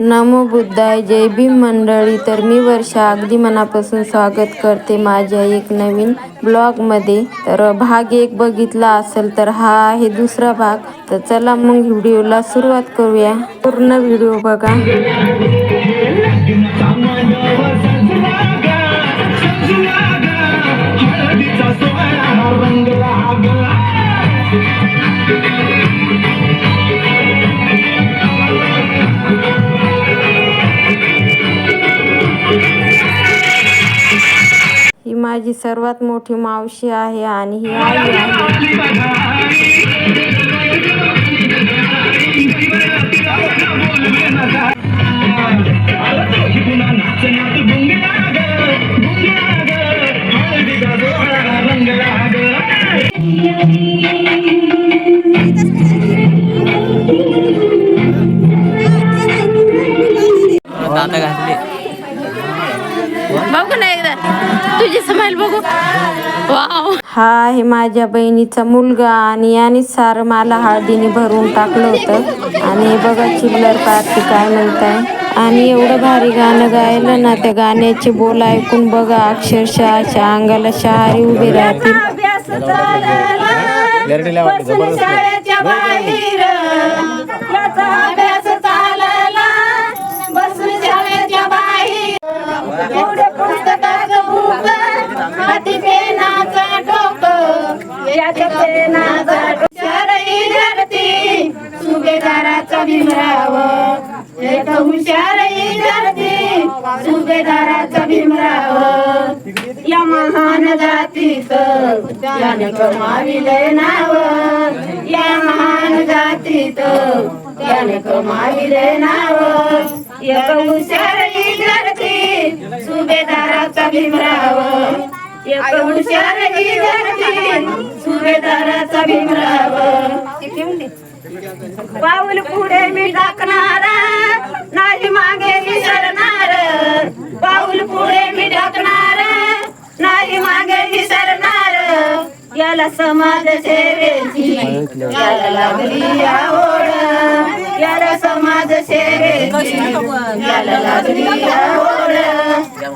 नमो बुद्धाय जय भीम मंडळी. तर मी वर्षा अगदी मनापासून स्वागत करते माझ्या एक नवीन ब्लॉगमध्ये. तर भाग एक बघितला असेल तर हा आहे दुसरा भाग. तर चला मग व्हिडिओला सुरुवात करूया. पूर्ण व्हिडिओ बघा. सर्वात मोठी मावशी आहे आणि ही आई आहे. हा आहे माझ्या बहिणीचा मुलगा आणि यानेच सारं मला हळदीने भरून टाकलं होतं. आणि हे बघा चिल्लर पार्टी काय म्हणताय. आणि एवढं भारी गाणं गायलं ना त्या गाण्याचे बोल ऐकून बघा अक्षरशः अशा अंगाला शहारी उभी राहतील. कमाविले नाव. या महान जातीत. कमाविले नाव. एक धरती सुभेदाराचा भीमराव. एक हुशारई धरती सुभेदाराचा भीमराव. पाऊल पुढे मी टाकणारा नाही. याला समाज सेवेची याला लागली आवड. याला समाज सेवेची याला लागली आवड.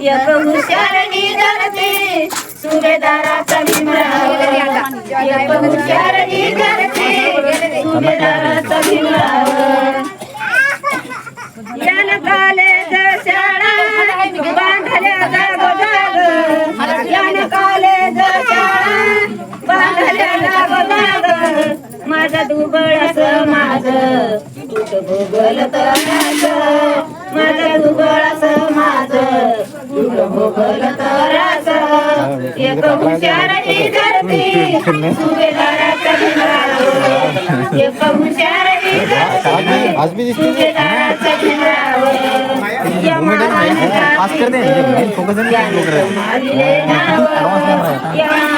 एक हुशारणी धरती सुभेदाराचा भीमराव. एक हुशारणी धरती सुभेदाराचा भीमराव. माझा दुबळ समाज कुठ भोगल तरास माझा दुबळ समाज कुठ भोगल तरास एक हुशार ही धरती सुभेदाराचा भीमराव एक हुशार ही धरती सुभेदाराचा मेन फोकस नहीं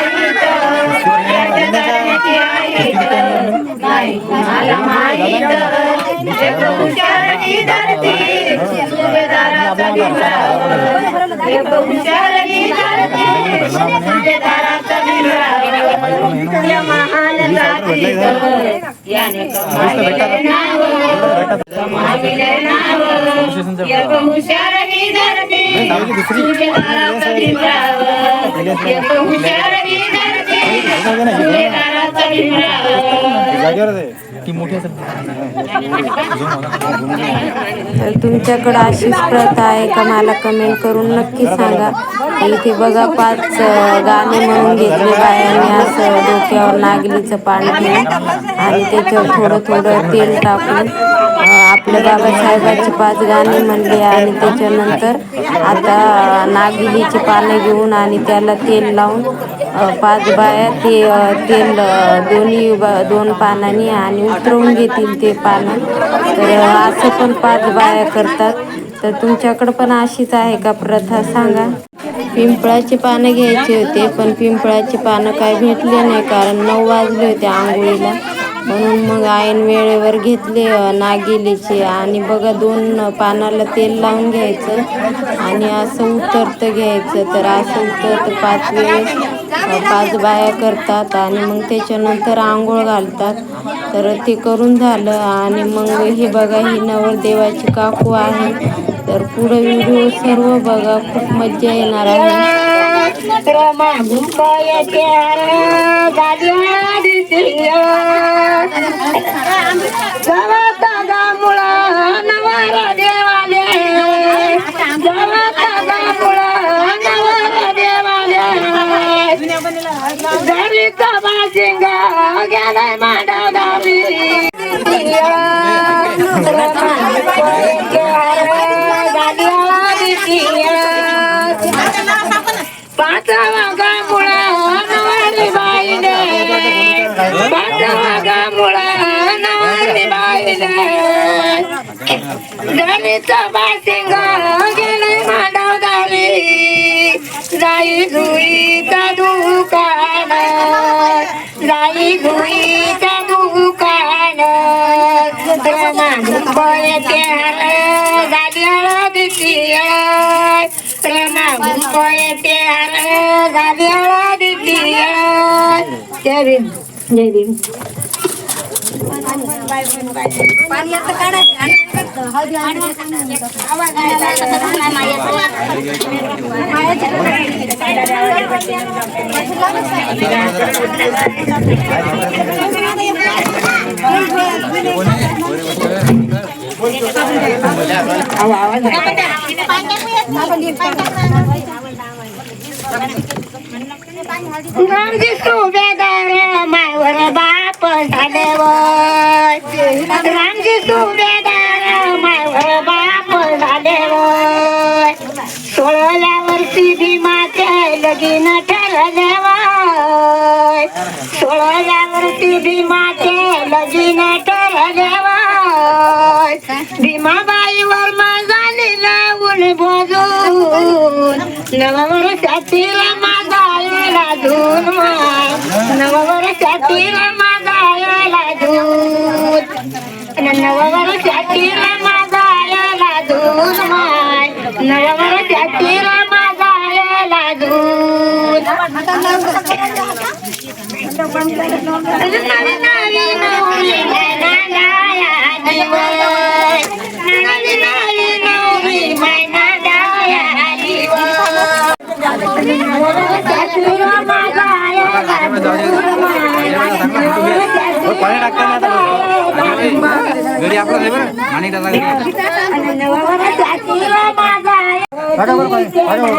नाही कुणाला माहीत एक हुशार ही धरती सुभेदाराचा भीमराव एक हुशार ही धरती सुभेदाराचा भीमराव या महान जातीत याने कमाविले नाव कमाविले नाव एक हुशार ही धरती सुभेदाराचा भीमराव एक हुशार ही धरती सुभेदाराचा तर तुमच्याकडं अशीच प्रथा आहे का? मला कमेंट करून नक्की सांगा. इथे बघा पाच गाणे म्हणून घेतले बायांनी असं डोक्यावर नागलीचं पाणी घेऊन आणि त्याच्यावर थोडं थोडं तेल टाकून अं, आपल्या पाच गाणे म्हणले आणि त्याच्यानंतर आता नागिलीची पानं घेऊन आणि त्याला तेल लावून पाच बाया ते तेल दोन्ही बा- दोन पानांनी आणि उतरवून घेतील ते पानं. तर असं पण पाच बाया करतात. तर तुमच्याकडं पण अशीच आहे का? प्रथा सांगा. पिंपळाची पानं घ्यायची होते पण पिंपळाची पानं काय भेटले नाही कारण नऊ वाजले होते आंघोळीला. म्हणून मग ऐन वेळेवर घेतले नागेलीचे नागिलीचे. आणि बघा दोन पानाला तेल लावून घ्यायचं आणि असं उतरतं घ्यायचं. तर असं उतरतं पाच वेळेस पाच बाया करतात आणि मग त्याच्यानंतर आंघोळ घालतात. तर ते करून झालं आणि मग हे बघा ही नवरदेवाची काकू आहे. तर पुढं व्हिडिओ सर्व बघा खूप मज्जा येणार आहे. रमा मुंबईच्या गाड्या दिसल्या गावाचा गामुळा नवारा देवाले गावाचा गामुळा नवारा देवाले घरीचा बाशिंगा गेलाय मांडा दाबी गणित बासिंग गेले मांडव झाली जाई जुईचा दुकान जाई जुईचा दुकान मुंबई त्यार गाड्या दिसली प्रेमा मुंबई त्यार गाड्या दिसली जय भीम. जय भीम. पाणी आता काढायचे मायवर बा बाप झाल्यावर रामजी सुभेदार मावर बाप झाल्यावर सोळाव्या वर्षी भीमाचे लगीन ठरल्यावर सोळाव्या वर्षी भीमाचे लगीन ठरल्यावर भीमाबाईवर माझा लावून बोलून नववर्षातील माझा यायला धून माय नववर्षातील माझा यायला धून नववर्षातील माझा यायला धून माय नववर्षातील माझा यायला धून नवी नवी नवरी मैना गाया दिवस नवी नवी नवरी मैना गाया दिवस पाणी टाकता घरी आपलं नाही बरं. आणि टाका बरं पाणी.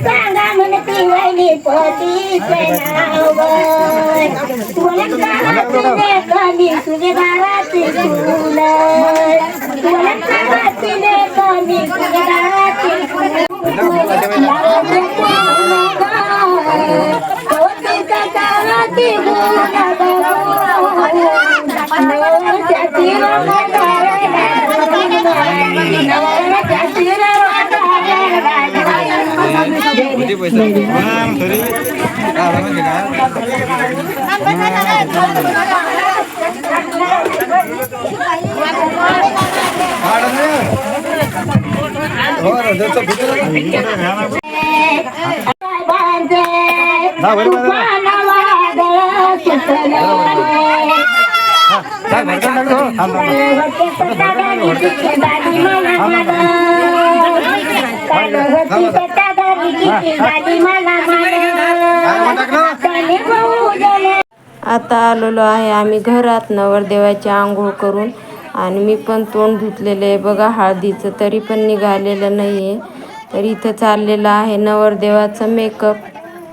सांगा म्हणती वैली पतीचे नाव कमी तुझे दाराची किती पैसे तरी काय माहिती का हो ना, त्याचं भीतर काय भरकन टाकतो आता आलेलो आहे आम्ही घरात नवरदेवाची आंघोळ करून आणि मी पण तोंड धुतलेलं आहे. बघा हळदीचं तरी पण निघालेलं नाही आहे तर इथं चाललेलं आहे नवरदेवाचं मेकअप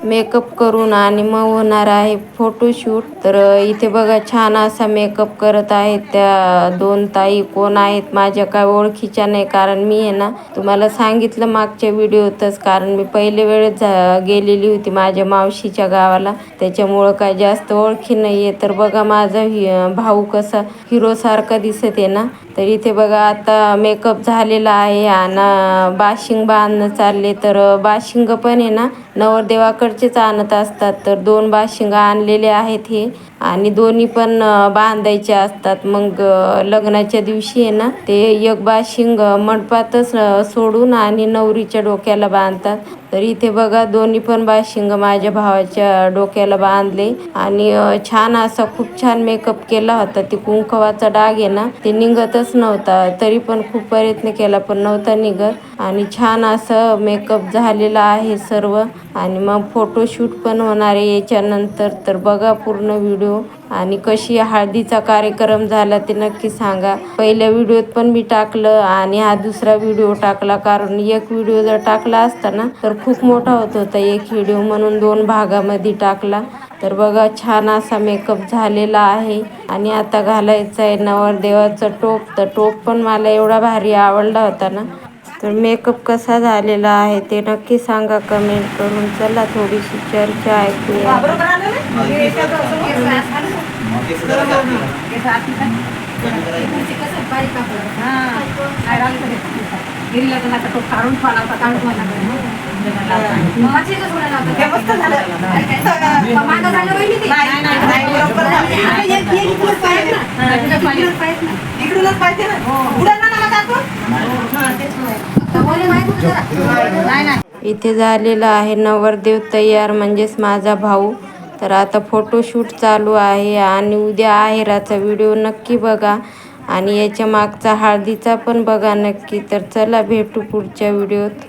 मेकअप करून आणि मग होणार आहे फोटोशूट. तर इथे बघा छान असा मेकअप करत आहेत त्या दोन ताई. कोण आहेत? माझ्या काय ओळखीच्या नाही कारण मी आहे ना तुम्हाला सांगितलं मागच्या व्हिडिओतच. कारण मी पहिले वेळेस गेलेली होती माझ्या मावशीच्या गावाला. त्याच्यामुळं काय जास्त ओळखी नाही आहे तर बघा माझा हि- भाऊ कसा हिरोसारखा दिसत आहे ना. तर इथे बघा आता मेकअप झालेला आहे. आणि बाशिंग बांधणं चालले तर बाशिंग पण आहे ना नवरदेवाकडचेच आणत असतात. तर दोन बाशिंगा आणलेले आहेत हे. आणि दोन्ही पण बांधायचे असतात. मग लग्नाच्या दिवशी आहे ना ते एक बाशिंग मंडपातच सोडून आणि नवरीच्या डोक्याला बांधतात. तर इथे बघा दोन्ही पण बाशिंग माझ्या भावाच्या डोक्याला बांधले. आणि छान असा खूप छान मेकअप केला होता. ते कुंकवाचा डाग आहे ना ते निघतच नव्हता. तरी पण खूप प्रयत्न केला पण नव्हता निघत. आणि छान असं मेकअप झालेला आहे सर्व. आणि मग फोटोशूट पण होणार आहे याच्यानंतर. तर बघा पूर्ण व्हिडिओ आणि कशी हळदीचा कार्यक्रम झाला ते नक्की सांगा. पहिल्या व्हिडिओत पण मी टाकलं आणि हा दुसरा व्हिडिओ टाकला कारण एक व्हिडिओ जर टाकला असता ना तर खूप मोठा होत होता एक व्हिडिओ म्हणून दोन भागामध्ये टाकला. तर बघा छान असा मेकअप झालेला आहे. आणि आता घालायचं आहे नवरदेवाचं टोप. तर टोप पण मला एवढा भारी आवडला होता ना तर मेकअप कसा झालेला आहे ते नक्की सांगा कमेंट करून. चला थोडीशी चर्चा ऐकूया इकडूनच पाहिजे ना पुढे ना मला दाखव इथे झालेला आहे. नवरदेव तयार म्हणजेच माझा भाऊ. तर आता फोटोशूट चालू आहे आणि उद्या आहेराचा व्हिडिओ नक्की बघा. आणि याच्या मागचा हळदीचा पण बघा नक्की. तर चला भेटू पुढच्या व्हिडिओत